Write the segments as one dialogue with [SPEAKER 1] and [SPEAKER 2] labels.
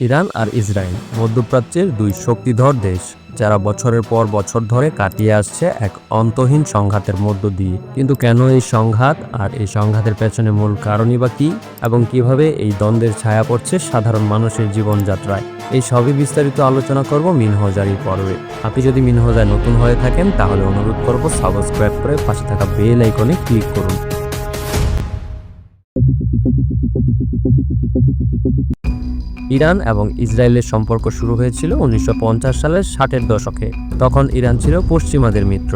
[SPEAKER 1] Iran আর Israel, মধ্যপ্রাচ্যের দুই শক্তিধর দেশ, যারা বছরের পর বছর ধরে কাটিয়ে আসছে এক অন্তহীন সংঘাতের মধ্য দিয়ে। কিন্তু কেন এই সংঘাত আর এই সংঘাতের পেছনে মূল কারণই বা কী? এবং কীভাবে এই দ্বন্দ্বের ছায়া পড়ছে সাধারণ মানুষের জীবনযাত্রায়? এই সবই বিস্তারিত আলোচনা করব মিনহজারির পর্বে। আপনি যদি মিনহজায় নতুন হয়ে থাকেন, তাহলে অনুরোধ করব সাবস্ক্রাইব করে পাশে থাকা বেল আইকনে ক্লিক করুন। ইরান এবং ইসরায়েলের সম্পর্ক শুরু হয়েছিল উনিশশো পঞ্চাশ সালের ষাটের দশকে। তখন ইরান ছিল পশ্চিমাদের মিত্র।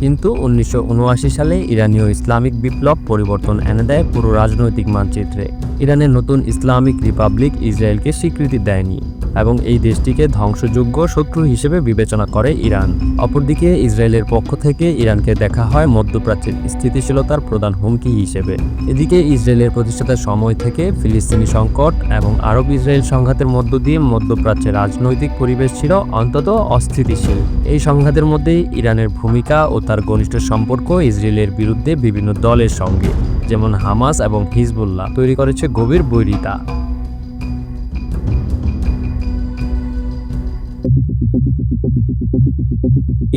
[SPEAKER 1] কিন্তু উনিশশো উনআশি সালে ইরানীয় ইসলামিক বিপ্লব পরিবর্তন এনে দেয় পুরো রাজনৈতিক মানচিত্রে। ইরানের নতুন ইসলামিক রিপাবলিক ইসরায়েলকে স্বীকৃতি দেয়নি। এবং এই দেশটিকে ধ্বংসযোগ্য শত্রু হিসেবে বিবেচনা করে ইরান। অপরদিকে ইসরায়েলের পক্ষ থেকে ইরানকে দেখা হয় মধ্যপ্রাচ্যের স্থিতিশীলতার প্রধান হুমকি হিসেবে। এদিকে ইসরায়েলের প্রতিষ্ঠাতার সময় থেকে ফিলিস্তিনি সংকট এবং আরব ইসরায়েল সংঘাতের মধ্য দিয়ে মধ্যপ্রাচ্যের রাজনৈতিক পরিবেশ ছিল অন্তত অস্থিতিশীল। এই সংঘাতের মধ্যেই ইরানের ভূমিকা ও তার ঘনিষ্ঠ সম্পর্ক ইসরায়েলের বিরুদ্ধে বিভিন্ন দলের সঙ্গে, যেমন হামাস এবং হিজবুল্লাহ, তৈরি করেছে গভীর বৈরিতা।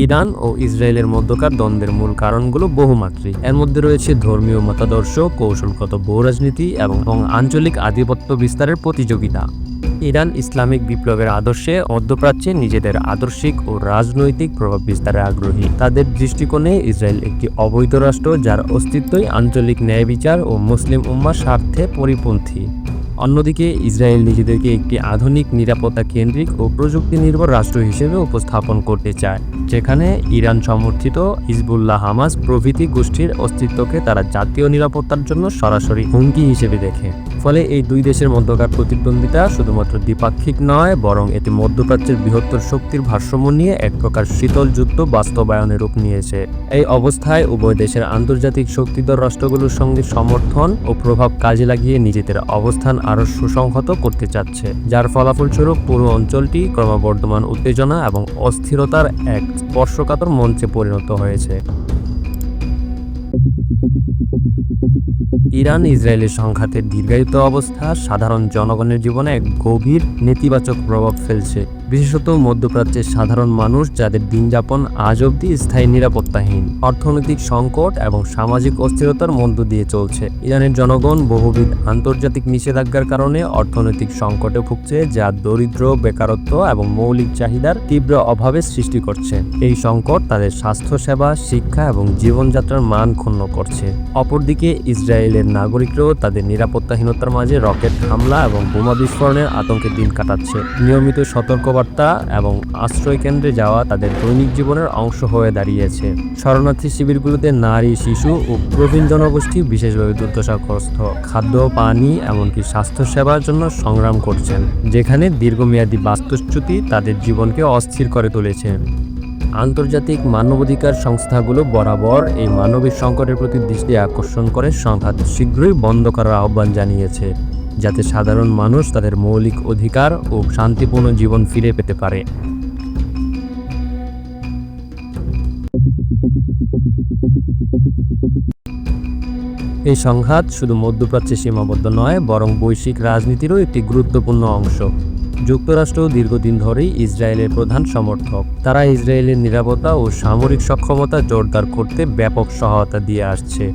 [SPEAKER 1] ইরান ও ইসরায়েলের মধ্যকার দ্বন্দ্বের মূল কারণগুলো বহুমাত্রিক। এর মধ্যে রয়েছে ধর্মীয় মতাদর্শ, কৌশলগত বহুরাজনীতি এবং আঞ্চলিক আধিপত্য বিস্তারের প্রতিযোগিতা। ইরান ইসলামিক বিপ্লবের আদর্শে মধ্যপ্রাচ্যে নিজেদের আদর্শিক ও রাজনৈতিক প্রভাব বিস্তারে আগ্রহী। তাদের দৃষ্টিকোণে ইসরায়েল একটি অবৈধ রাষ্ট্র যার অস্তিত্বই আঞ্চলিক ন্যায় বিচার ও মুসলিম উম্মার স্বার্থে পরিপন্থী। অন্যদিকে ইসরায়েল নিজেদেরকে একটি আধুনিক, নিরাপত্তা কেন্দ্রিক ও প্রযুক্তি নির্ভর রাষ্ট্র হিসেবে উপস্থাপন করতে চায়, যেখানে ইরান সমর্থিত হিজবুল্লাহ হামাস প্রভৃতি গোষ্ঠীর অস্তিত্বকে তারা জাতীয় নিরাপত্তার জন্য সরাসরি হুমকি হিসেবে দেখে। ফলে এই দুই দেশের মধ্যকার প্রতিদ্বন্দ্বিতা শুধুমাত্র দ্বিপাক্ষিক নয়, বরং এটি মধ্যপ্রাচ্যের বৃহত্তর শক্তির ভারসাম্য নিয়ে এক প্রকার শীতল যুদ্ধ বাস্তবায়নের রূপ নিয়েছে। এই অবস্থায় উভয় দেশের আন্তর্জাতিক শক্তিধর রাষ্ট্রগুলোর সঙ্গে সমর্থন ও প্রভাব কাজে লাগিয়ে নিজেদের অবস্থান আরও সুসংহত করতে চাচ্ছে, যার ফলাফলস্বরূপ পুরো অঞ্চলটি ক্রমবর্ধমান উত্তেজনা এবং অস্থিরতার এক স্পর্শকাতর মঞ্চে পরিণত হয়েছে। ইরান ইসরায়েলের সংঘাতের দীর্ঘায়িত অবস্থা সাধারণ জনগণের জীবনে এক গভীর নেতিবাচক প্রভাব ফেলছে। বিশেষত মধ্যপ্রাচ্যের সাধারণ মানুষ যাদের দিনযাপন আজ অবধি স্থায়ী নিরাপত্তাহীন, অর্থনৈতিক সংকট এবং সামাজিক অস্থিরতার মধ্য দিয়ে চলছে। ইরানের জনগণ বহুবিধ আন্তর্জাতিক নিষেধাজ্ঞার কারণে অর্থনৈতিক সংকটে ভুগছে, যা দরিদ্র, বেকারত্ব এবং মৌলিক চাহিদার তীব্র অভাবের সৃষ্টি করছে। এই সংকট তাদের স্বাস্থ্যসেবা, শিক্ষা এবং জীবনযাত্রার মান ক্ষুণ্ণ করছে। অপরদিকে, ইসরায়েলের নাগরিকরাও তাদের নিরাপত্তাহীনতার মাঝে রকেট হামলা এবং বোমা বিস্ফোরণের আতঙ্কে দিন কাটাচ্ছে। নিয়মিত সতর্কবার্তা এবং আশ্রয় কেন্দ্রে যাওয়া তাদের দৈনিক জীবনের অংশ হয়ে দাঁড়িয়েছে। শরণার্থী শিবিরগুলোতে নারী, শিশু ও প্রবীণ জনগোষ্ঠী বিশেষভাবে দুর্দশাগ্রস্ত। খাদ্য, পানি, এমনকি স্বাস্থ্যসেবার জন্য সংগ্রাম করছেন, যেখানে দীর্ঘমেয়াদী বাস্তুচ্যুতি তাদের জীবনকে অস্থির করে তুলেছে। আন্তর্জাতিক মানবাধিকার সংস্থাগুলো বরাবর এই মানবিক সংকটের প্রতি দৃষ্টি আকর্ষণ করে সংঘাত শীঘ্রই বন্ধ করার আহ্বান জানিয়েছে। যাতে সাধারণ মানুষ তাদের মৌলিক অধিকার ও শান্তিপূর্ণ জীবন ফিরে পেতে পারে। এই সংঘাত শুধু মধ্যপ্রাচ্যে সীমাবদ্ধ নয়, বরং বৈশ্বিক রাজনীতিরও একটি গুরুত্বপূর্ণ অংশ। যুক্তরাষ্ট্র দীর্ঘদিন ধরেই ইসরায়েলের প্রধান সমর্থক। তারা ইসরায়েলের নিরাপত্তা ও সামরিক সক্ষমতা জোরদার করতে ব্যাপক সহায়তা দিয়ে আসছে।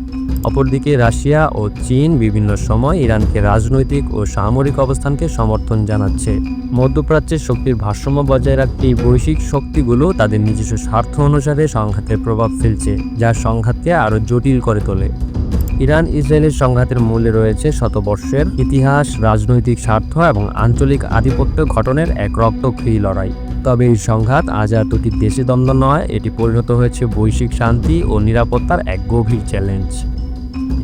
[SPEAKER 1] অপরদিকে রাশিয়া ও চীন বিভিন্ন সময় ইরানকে রাজনৈতিক ও সামরিক অবস্থানকে সমর্থন জানাচ্ছে। মধ্যপ্রাচ্যের শক্তির ভারসাম্য বজায় রাখতে বৈশ্বিক শক্তিগুলো তাদের নিজস্ব স্বার্থ অনুসারে সংঘাতের প্রভাব ফেলছে, যা সংঘাতকে আরও জটিল করে তোলে। ইরান ইসরায়েলের সংঘাতের মূলে রয়েছে শতবর্ষের ইতিহাস, রাজনৈতিক স্বার্থ এবং আঞ্চলিক আধিপত্য গঠনের এক রক্তক্ষয়ী লড়াই। তবে এই সংঘাত আজ আর দুটি দেশে দ্বন্দ্ব নয়, এটি পরিণত হয়েছে বৈশ্বিক শান্তি ও নিরাপত্তার এক গভীর চ্যালেঞ্জ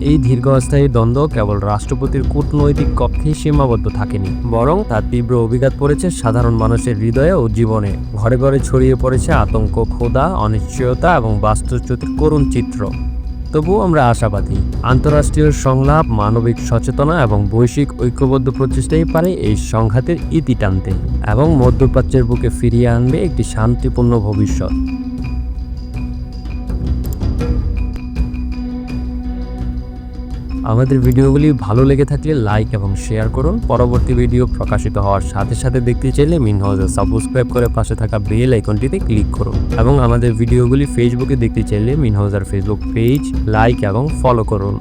[SPEAKER 1] এই দীর্ঘস্থায়ী দ্বন্দ্ব কেবল রাষ্ট্রপতির কূটনৈতিক কক্ষেই সীমাবদ্ধ থাকেনি, বরং তার তীব্র অভিঘাত পড়েছে সাধারণ মানুষের হৃদয়ে ও জীবনে। ঘরে ঘরে ছড়িয়ে পড়েছে আতঙ্ক, ক্ষোধা, অনিশ্চয়তা এবং বাস্তুচ্যুতির করুণ চিত্র। তবুও আমরা আশাবাদী, আন্তঃরাষ্ট্রীয় সংলাপ, মানবিক সচেতনা এবং বৈশ্বিক ঐক্যবদ্ধ প্রচেষ্টাই পারে এই সংঘাতের ইতি টানতে এবং মধ্যপ্রাচ্যের বুকে ফিরিয়ে আনবে একটি শান্তিপূর্ণ ভবিষ্যৎ। আমাদের ভিডিওগুলি ভালো লেগে থাকলে লাইক এবং শেয়ার করুন। পরবর্তী ভিডিও প্রকাশিত হওয়ার সাথে সাথে দেখতে চাইলে মিন হাউসে সাবস্ক্রাইব করে পাশে থাকা বেল আইকনটিতে ক্লিক করুন। এবং আমাদের ভিডিওগুলি ফেসবুকে দেখতে চাইলে মিন হাউজার ফেসবুক পেজ লাইক এবং ফলো করুন।